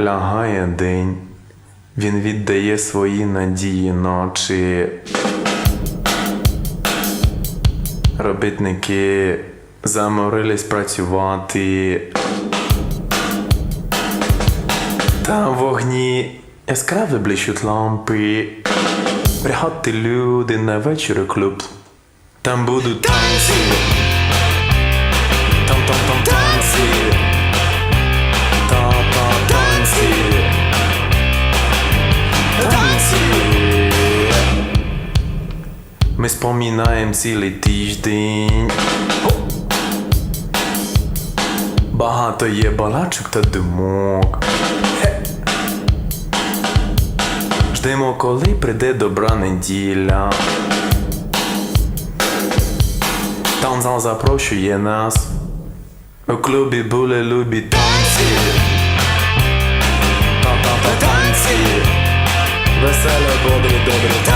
Лягає день, він віддає свої надії ночі. Робітники заморились працювати. Там вогні яскраві блищуть лампи. Приходьте люди на вечір у клуб. Там будуть танці. Там там там танці. Ми спомінаємо цілий тиждень. Багато є балачок та думок. Ждемо, коли прийде добра неділя. Танзан запрошує нас. У клубі були любі танці. Та-та-та танці. Веселі, бодрі, добрі танці.